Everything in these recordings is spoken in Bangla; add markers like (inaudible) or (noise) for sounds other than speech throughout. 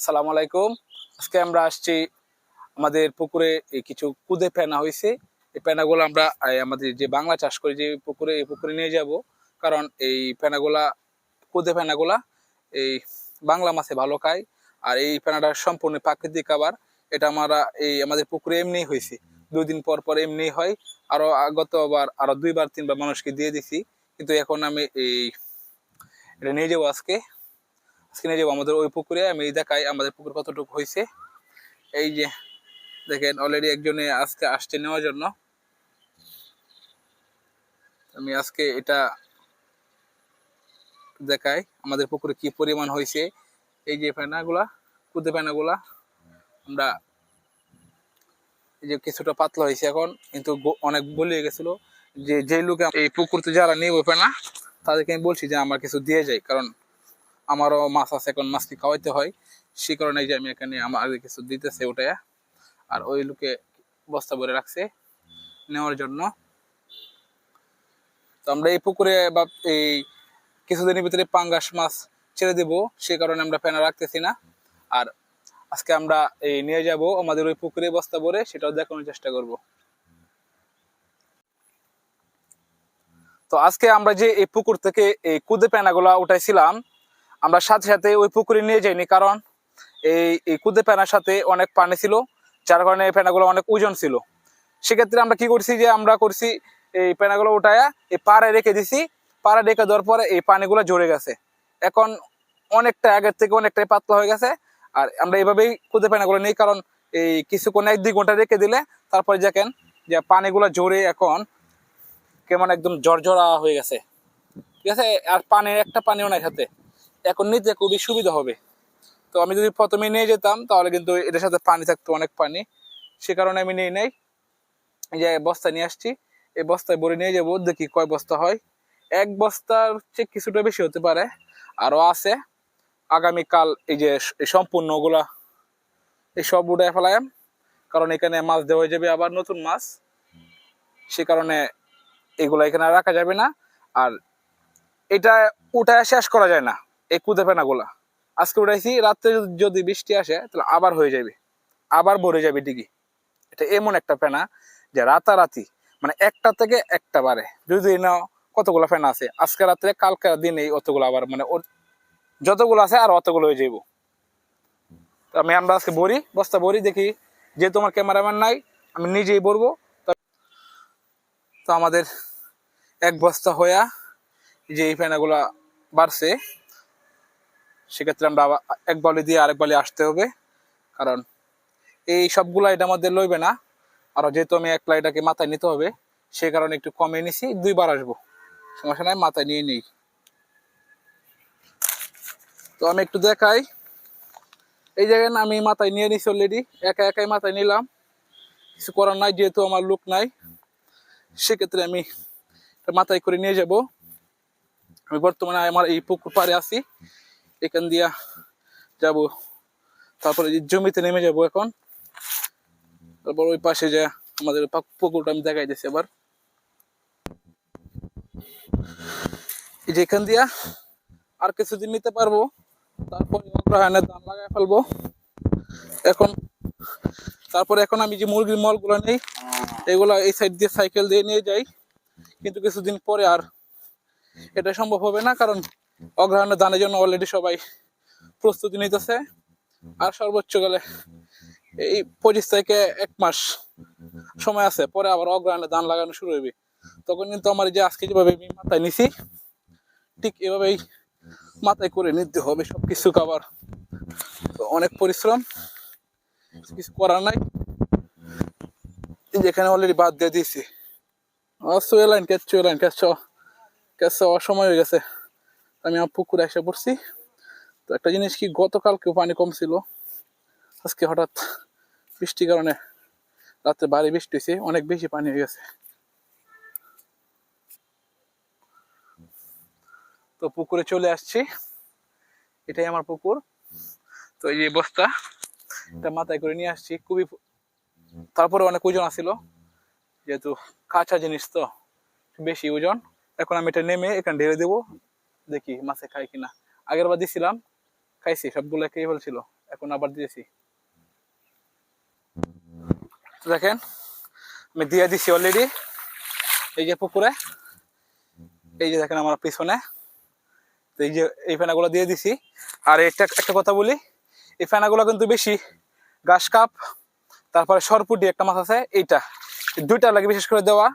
সালাম আলাইকুম। আজকে আমরা আসছি আমাদের পুকুরে কিছু কুদে পেনা হয়েছে এই পেনাগুলো আমরা আমাদের যে বাংলা চাষ করি, যে পুকুরে, এই পুকুরে নিয়ে যাব। কারণ এই পেনাগুলা কুদে পেনাগুলা এই বাংলা মাছে ভালো খায়। আর এই পেনাটা সম্পূর্ণ প্রাকৃতিক খাবার। এটা আমরা, এই আমাদের পুকুরে এমনি হয়েছে দুই দিন পর পর এমনি হয়। আরও গতবার, আরও দুইবার, তিনবার মানুষকে দিয়ে দিছি। কিন্তু এখন আমি এই, এটা নিয়ে যাব আজকে। নিয়ে যাব আমাদের ওই পুকুরে আমি দেখাই আমাদের পুকুর কতটুকু হয়েছে এই যে, দেখেন অলরেডি একজনে আজকে আসছে নেওয়ার জন্য। আমি আজকে এটা দেখাই, আমাদের পুকুরে কি পরিমাণ হয়েছে এই যে ফেনাগুলা, কুদে ফেনাগুলা, আমরা এই যে কিছুটা পাতলা হয়েছে এখন, কিন্তু অনেক গলিয়ে গেছিল। যে যে লোকে এই পুকুরতে যারা নেব ফেনা, তাদেরকে আমি বলছি যে আমার কিছু দিয়ে যাই, কারণ আমারও মাছ আছে, এখন মাছকে খাওয়াইতে হয়। সে কারণে যে আমি এখানে আমার কিছু দিতেছে ওটা আর ওই লোকে বস্তা ভরে রাখছে নেওয়ার জন্য। তো আমরা এই পুকুরে বা এই কিছুদিনের ভিতরে পাঙ্গাস মাছ ছেড়ে দেব, সে কারণে আমরা ফেনা রাখতেছি না। আর আজকে আমরা এই নিয়ে যাব আমাদের ওই পুকুরে বস্তা ভরে, সেটাও দেখানোর চেষ্টা করব। তো আজকে আমরা যে এই পুকুর থেকে এই কুদে পেনাগুলা উঠাইছিলাম আমরা সাথে সাথে ওই পুকুরে নিয়ে যাইনি, কারণ এই এই কুদে পেনার সাথে অনেক পানি ছিল, যার কারণে এই পেনাগুলো অনেক ওজন ছিল। সেক্ষেত্রে আমরা কি করছি যে আমরা করছি, এই পেনাগুলো উঠায়া এই পাড়ায় রেখে দিছি, পাড়ে রেখে দেওয়ার পরে এই পানিগুলো জড়ে গেছে। এখন অনেকটা আগের থেকে অনেকটাই পাতলা হয়ে গেছে, আর আমরা এইভাবেই কুদে পেনাগুলো নেই, কারণ এই কিছুক্ষণ এক দুই ঘণ্টা রেখে দিলে তারপরে দেখেন যে পানিগুলো জড়ে এখন কেমন একদম জর্জরা হয়ে গেছে। ঠিক আছে? আর পানির, একটা পানিও নাই সাথে। এখন নিতে খুবই সুবিধা হবে। তো আমি যদি প্রথমে নিয়ে যেতাম, তাহলে কিন্তু এটার সাথে পানি থাকতো, অনেক পানি। সে কারণে আমি নিয়ে নেই। যে বস্তা নিয়ে আসছি। এই বস্তায় ভরে নিয়ে যাব, দেখি কয় বস্তা হয়। এক বস্তার চেয়ে কিছুটা বেশি হতে পারে। আরও আছে। আগামীকাল এই যে সম্পূর্ণ ওগুলা এই সব উঠায় ফেলাম কারণ এখানে মাছ দেওয়া যাবে আবার নতুন মাছ। সে কারণে এগুলা এখানে রাখা যাবে না। আর এটা উঠায় শেষ করা যায় না। এই কুদে ফেনাগুলা। আজকে উঠাইছি, রাত্রে যদি- বৃষ্টি আসে, তাহলে আবার হয়ে যাবে। আবার ভরে যাবে ডিগি। এটা এমন একটা ফেনা যে রাতারাতি মানে একটা থেকে একটা বারে যদি নাও, কতগুলো ফেনা আছে? আজকে রাত্রে, কালকে দিনে অতগুলো আবার মানে যতগুলো আছে, আর অতগুলো হয়ে যাইব। আমি আমরা আজকে বড়ি বস্তা বড়ি দেখি যেহেতু আমার ক্যামেরাম্যান নাই, আমি নিজেই বলব তো আমাদের এক বস্তা হইয়া যে এই ফেনাগুলা বাড়ছে সেক্ষেত্রে আমরা এক বালি দিয়ে আরেক বালি আসতে হবে। কারণ এই সবগুলা এটা আমাদের লইবে না। আর যেহেতু আমি একলা এটাকে মাথায় নিতে হবে, সে কারণে একটু কমে নিছি, দুইবার আসব। সমস্যা নাই, মাথায় নিয়ে নেই। তো আমি একটু দেখাই। এই জায়গায় আমি মাথায় নিয়ে নিছি অলরেডি একা একাই মাথায় নিলাম। কিছু করার নাই, যেহেতু আমার লোক নাই। সেক্ষেত্রে আমি মাথায় করে নিয়ে যাব। আমি বর্তমানে আমার এই পুকুর পাড়ে আছি। এখান দিয়া যাব। তারপরে জমিতে নেমে যাব এখন। তারপর ওই পাশে যে আমাদের পুকুরটা আমি দেখাই দিচ্ছি আবার। এই যে এখান দিয়া আর কিছুদিন নিতে পারব। তারপরে অগ্রহায়ণের দাম লাগাই ফেলব। এখন তারপরে এখন আমি যে মুরগির মলগুলো নেই, এগুলো এই সাইড দিয়ে সাইকেল দিয়ে নিয়ে যাই। কিন্তু কিছুদিন পরে আর এটা সম্ভব হবে না, কারণ অগ্রহায়ণের দানের জন্য অলরেডি সবাই প্রস্তুতি নিতেছে। আর সর্বোচ্চ গেলে এই পঁচিশ থেকে এক মাস সময় আছে, পরে আবার অগ্রহায়ণের ধান লাগানো শুরু হবে তখন কিন্তু আমার যে আজকে যেভাবে মাথায় নিছি, ঠিক এভাবেই মাথায় করে নিতে হবে সবকিছু খাবার তো অনেক পরিশ্রম, কিছু করার নাই। যেখানে অলরেডি বাদ দিয়ে দিয়েছি। সুয়ে লাইন ক্যাচ চুয়ে লাইন ক্যাচ ক্যাচ অসময় হয়ে গেছে। আমি আমার পুকুরে এসে পড়ছি। তো একটা জিনিস কি, গতকালকেও পানি কম ছিল। আজকে হঠাৎ বৃষ্টির কারণে রাত্রে বাড়ি বৃষ্টি হয়েছে, অনেক বেশি পানি হয়ে গেছে। তো পুকুরে চলে আসছি। এটাই আমার পুকুর। তো এই যে বস্তা, এটা মাথায় করে নিয়ে আসছি। খুবই তারপরে অনেক ওজন আছিল। যেহেতু কাঁচা জিনিস তো, বেশি ওজন। এখন আমি এটা নেমে এখানে ঢেলে দেবো। দেখি মাছে খাই কিনা। আগের বার দিছিলাম, খাইছি, সবগুলো খেয়ে ফেলছিল এখন আবার দিয়েছি। দেখেন, আমি দিয়ে দিছি অলরেডি এই যে পুকুরে, এই যে দেখেন আমার পিছনে এই যে এই ফেনাগুলো দিয়ে দিছি। আর একটা একটা কথা বলি, এই ফেনাগুলো কিন্তু বেশি ঘাস কাপ, তারপরে সরপুটি একটা মাছ আছে, এইটা। এই দুইটা লাগে বিশেষ করে দেওয়া,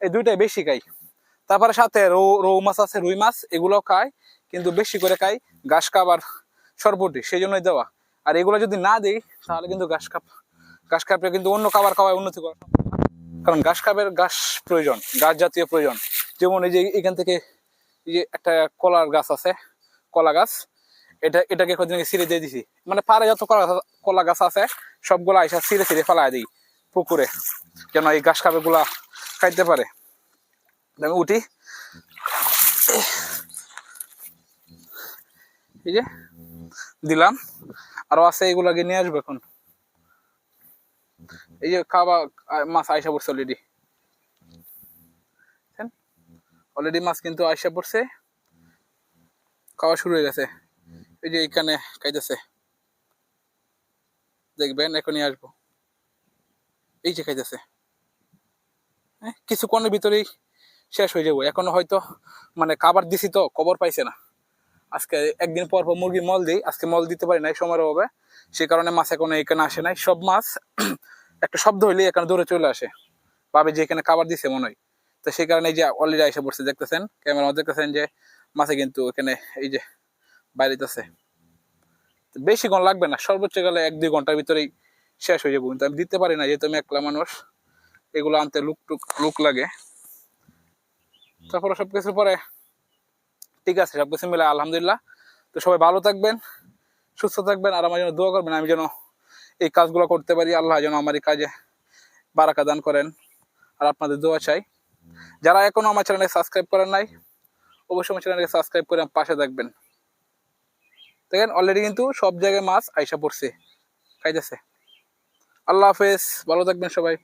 এই দুইটাই বেশি খাই। তারপরে সাথে রৌ রৌ মাছ আছে, রুই মাছ, এগুলো খায়, কিন্তু বেশি করে খাই ঘাস কাপ আর সরপুটি সেই জন্যই দেওয়া। আর এগুলো যদি না দিই, তাহলে কিন্তু ঘাস কাপ ঘাস কাপে কিন্তু অন্য খাবার খাওয়ায় উন্নতি করা কারণ ঘাস কাপের ঘাস প্রয়োজন গাছ জাতীয় প্রয়োজন। যেমন এই যে এখান থেকে এই যে একটা কলার গাছ আছে, কলা গাছ, এটা, এটাকে কদিন আগে ছিঁড়ে দিয়ে দিছি। মানে পারে যত কলা কলা গাছ আছে, সবগুলা আইসা ছিঁড়ে ছিঁড়ে ফেলাই দিই পুকুরে, যেন এই ঘাস কাপে গুলা খাইতে পারে। আমি উঠি এই যে দিলাম আরও আছে এগুলাকে নিয়ে আসব এখন। এই যে খাওয়া মাছ আইসা পড়ছে অলরেডি অলরেডি মাছ কিন্তু আইসা পড়ছে। খাওয়া শুরু হয়ে গেছে। এই যে এখানে খাইতেছে। দেখবেন, এখনই আসব। এই যে খাইতেছে। কিছুক্ষণের ভিতরেই শেষ হয়ে যাব। এখনও হয়তো মানে খাবার দিছি তো, খবর পাইছে না। আজকে একদিন পর পর মুরগি মল দিই, আজকে মল দিতে পারি নাই সময়ের অভাবে। সেই কারণে মাছ এখনও এখানে আসে নাই। সব মাছ, (clears throat) একটা শব্দ হইলে এখানে দৌড়ে চলে আসে। ভাবে যে এখানে খাবার দিছে মনে হয়। তো সেই কারণে এই যে অলরেডি এসে পড়ছে, দেখতেছেন? ক্যামেরা দেখতেছেন যে মাছে কিন্তু এখানে এই যে বাইরেতেছে। বেশিক্ষণ লাগবে না, সর্বোচ্চ গেলে এক দুই ঘণ্টার ভিতরেই শেষ হয়ে যাব। কিন্তু আমি দিতে পারি না, যেহেতু আমি একলা মানুষ, এগুলো আনতে লুক টুক, লুক লাগে। তারপরে সব সবকিছু পরে ঠিক আছে, সবকিছু মিলে আলহামদুলিল্লাহ। তো সবাই ভালো থাকবেন, সুস্থ থাকবেন, আর আমার জন্য দোয়া করবেন, আমি যেন এই কাজগুলো করতে পারি। আল্লাহ যেন আমার এই কাজে বারাকা দান করেন, আর আপনাদের দোয়া চাই। যারা এখনও আমার চ্যানেলে সাবস্ক্রাইব করেন নাই, অবশ্যই আমার চ্যানেলকে সাবস্ক্রাইব করে পাশে থাকবেন। দেখেন অলরেডি কিন্তু সব জায়গায় মাছ আইসা পড়ছে, খাইতেছে। আল্লাহ হাফেজ, ভালো থাকবেন সবাই।